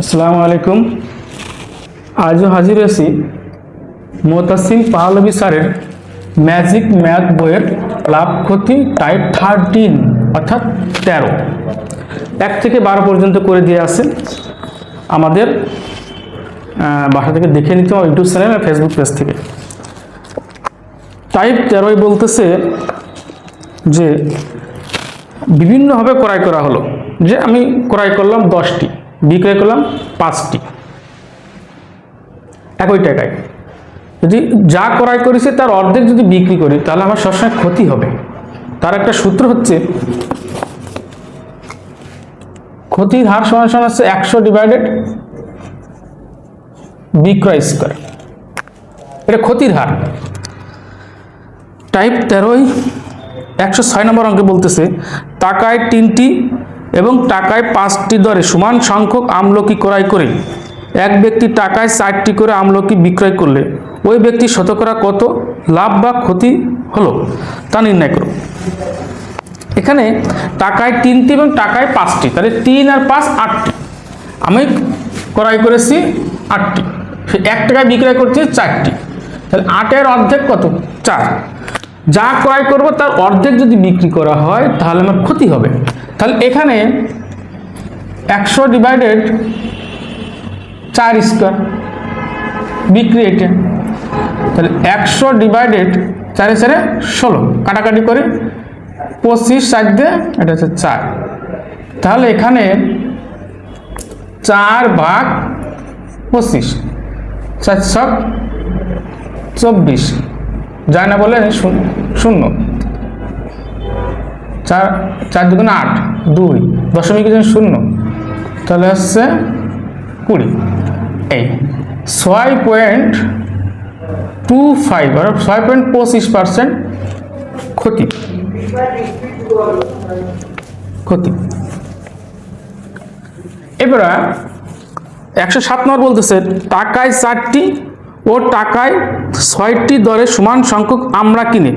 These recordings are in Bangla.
আসসালামু আলাইকুম। আজও হাজির হয়েছি মোতাসিম পাহলবি স্যারের ম্যাজিক ম্যাথ বইয়ের লাভ ক্ষতি টাইপ থার্টিন, অর্থাৎ তেরো। এক থেকে বারো পর্যন্ত করে দিয়ে আসেন আমাদের বাসা থেকে দেখে নিতে হবে ইউটিউব চ্যানেল আর ফেসবুক পেজ থেকে। টাইপ তেরোই বলতেছে যে, বিভিন্নভাবে ক্রয় করা হলো। যে আমি ক্রয় করলাম দশটি। বিক্রয় করলাম পাঁচটি। একই টাকায়। যদি যা ক্রয় করেছে তার অর্ধেক যদি বিক্রি করি, তাহলে আমার সবসময় ক্ষতি হবে। তার একটা সূত্র হচ্ছে, ক্ষতির হার সমান সমান হচ্ছে একশো ডিভাইডেড বিক্রয় স্কোয়ার এটা ক্ষতির হার। টাইপ তেরোই, একশো ছয় নম্বর অঙ্কে বলতেছে, টাকায় তিনটি এবং টাকায় পাঁচটি দরে সমান সংখ্যক আমলকি ক্রয় করে। এক ব্যক্তি টাকায় চারটি করে আমলকি বিক্রয় করলে ওই ব্যক্তি শতকরা কত? লাভ বা ক্ষতি হলো তা নির্ণয় করো। এখানে টাকায় তিনটি এবং টাকায় পাঁচটি, তাহলে তিন আর পাঁচ আটটি। আমি ক্রয় করেছি আটটি। এক টাকায় বিক্রয় করছি চারটি। তাহলে আটের অর্ধেক কত? চার। যা ক্রয় করব তার অর্ধেক যদি বিক্রি করা হয়, তাহলে আমার ক্ষতি হবে। তাহলে এখানে একশো ডিভাইডেড চার স্কোয়ার বিক্রি এটা। তাহলে একশো ডিভাইডেড চারে চারে ষোলো, কাটাকাটি করে পঁচিশ চার দিয়ে এটা হচ্ছে চার। তাহলে এখানে চার ভাগ পঁচিশ, চার চব্বিশ। যায় না বলে শূন্য- চার চার দুগুণ আট, দুই, দশমিক শূন্য। তাহলে হচ্ছে কুড়ি। এই ছয় পয়েন্ট টু ফাইভ আর ছয় পয়েন্ট পঁচিশ পার্সেন্ট ক্ষতি। ক্ষতি। এবারে একশো সাত নম্বর বলতেছে, টাকায় চারটি ও টাকায় ছয়টি দরে সমান সংখ্যক আমরা কিনে।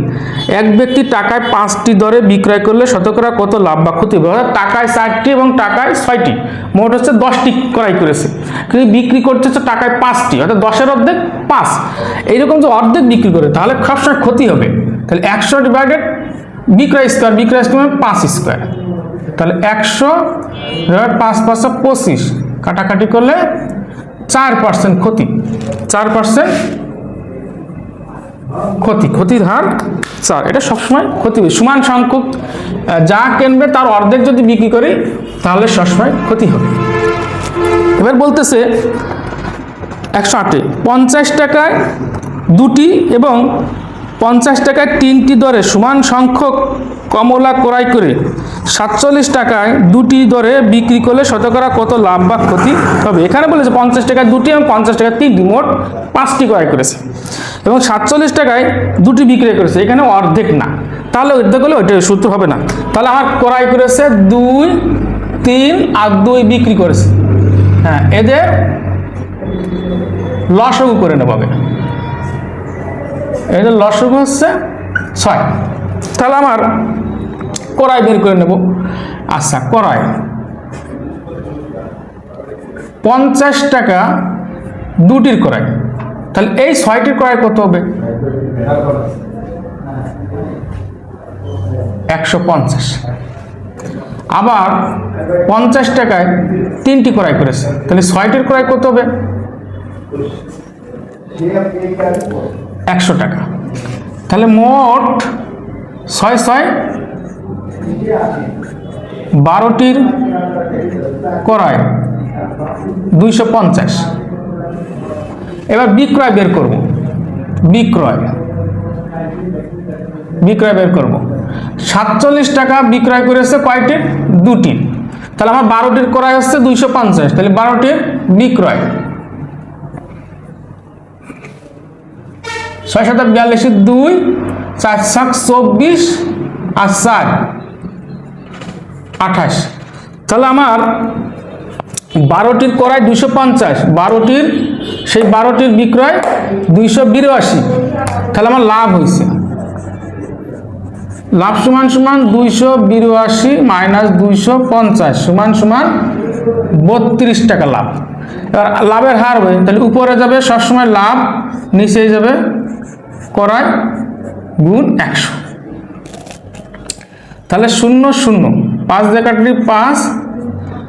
এক ব্যক্তি টাকায় পাঁচটি দরে বিক্রয় করলে শতকরা কত লাভ বা ক্ষতি হবে? অর্থাৎ টাকায় চারটি এবং টাকায় ছয়টি। মোট হচ্ছে দশটি ক্রয় করেছে। কিন্তু বিক্রি করতে হচ্ছে টাকায় পাঁচটি, অর্থাৎ দশের অর্ধেক পাঁচ। এইরকম যে অর্ধেক বিক্রি করে, তাহলে সবসময় ক্ষতি হবে। তাহলে একশো ডিভাইডেড বিক্রয় স্কোয়ার বিক্রয় স্কোয়ার মানে পাঁচ স্কোয়ার তাহলে একশো পাঁচ, পাঁচশো পঁচিশ। কাটাকাটি করলে চার পার্সেন্ট ক্ষতি। চার পার্সেন্ট ক্ষতি। ক্ষতির হার চার। এটা সবসময় ক্ষতি হবে সমান সংখ্যক যা কিনবে তার অর্ধেক যদি বিক্রি করি, তাহলে সবসময় ক্ষতি হবে। এবার বলতেছে একশো আটে, পঞ্চাশ টাকায় দুটি এবং পঞ্চাশ টাকায় তিনটি দরে সমান সংখ্যক কমলা ক্রয় করে সাতচল্লিশ টাকায় দুটি দরে বিক্রি করলে শতকরা কত লাভ বা ক্ষতি হবে? এখানে বলেছে পঞ্চাশ টাকায় দুটি এবং পঞ্চাশ টাকায় তিনটি, মোট পাঁচটি ক্রয় করেছে। এবং সাতচল্লিশ টাকায় দুটি বিক্রয় করেছে, এখানে অর্ধেক না। তাহলে অর্ধেক হলে ওইটা সূত্র হবে না। তাহলে আমার ক্রয় করেছে দুই, তিন আর দুই বিক্রি করেছে। হ্যাঁ এদের লসগু করে নেব এদের লসগু হচ্ছে ছয়। তাহলে আমার কড়াই বের করে নেব। আচ্ছা কড়াই। পঞ্চাশ টাকা দুটির কড়াই। তাহলে এই ছয়টির কড়াই কত হবে? একশো পঞ্চাশ। আবার পঞ্চাশ টাকায় তিনটি কড়াই করেছে। তাহলে ছয়টির কড়াই কত হবে? একশো টাকা। তাহলে মোট ছয় ছয় বারোটির করায় দুইশো পঞ্চাশ। এবার বিক্রয় বের করব। বিক্রয়। বিক্রয় বের করব। সাতচল্লিশ টাকা বিক্রয় করেছে কয়টি দুটি তাহলে আমার বারোটির ক্রয় হচ্ছে দুইশো পঞ্চাশ। তাহলে বারোটির বিক্রয়। ছয় শত বিয়াল্লিশের দুই, চার সাত চব্বিশ আর চার আঠাশ। তাহলে আমার বারোটির করায় দুশো পঞ্চাশ, বারোটির সেই বারোটির বিক্রয় দুইশো বিরাশি। তাহলে আমার লাভ হয়েছে। লাভ সমান সমান দুইশো বিরাশি মাইনাস দুইশো পঞ্চাশ, সমান সমান বত্রিশ টাকা লাভ। এবার লাভের হার হবে তাহলে উপরে যাবে সবসময় লাভ, নিচে যাবে করায় গুণ একশো। তাহলে শূন্য শূন্য, পাঁচ কাটলি পাঁচ,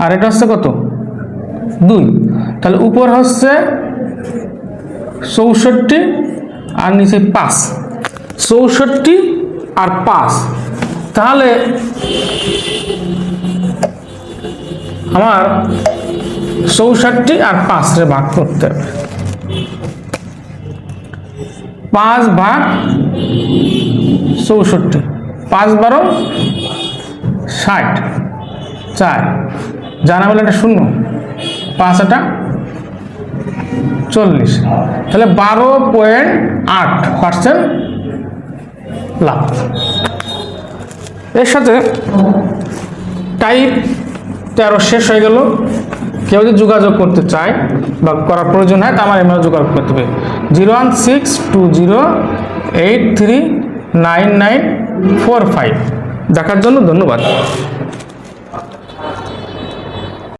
আর এটা হচ্ছে কত? দুই। তাহলে উপর হচ্ছে চৌষট্টি, আর নিচে পাঁচ। চৌষট্টি আর পাঁচ। তাহলে আমার চৌষট্টি আর পাঁচরে ভাগ করতে হবে। পাঁচ ভাগ চৌষট্টি। পাঁচ বারো ষাট। চার। জানা বলে একটা শূন্য। পাঁচ একটা চল্লিশ। তাহলে বারো পয়েন্ট আট পার্সেন্ট লাভ। এর সাথে টাইপ তেরো শেষ হয়ে গেল। কেউ যদি যোগাযোগ করতে চায় বা করার প্রয়োজন হয়, তা আমার ইমেল যোগাযোগ করতে হবে। Zero one six two zero eight three nine nine four five. দেখার জন্য ধন্যবাদ।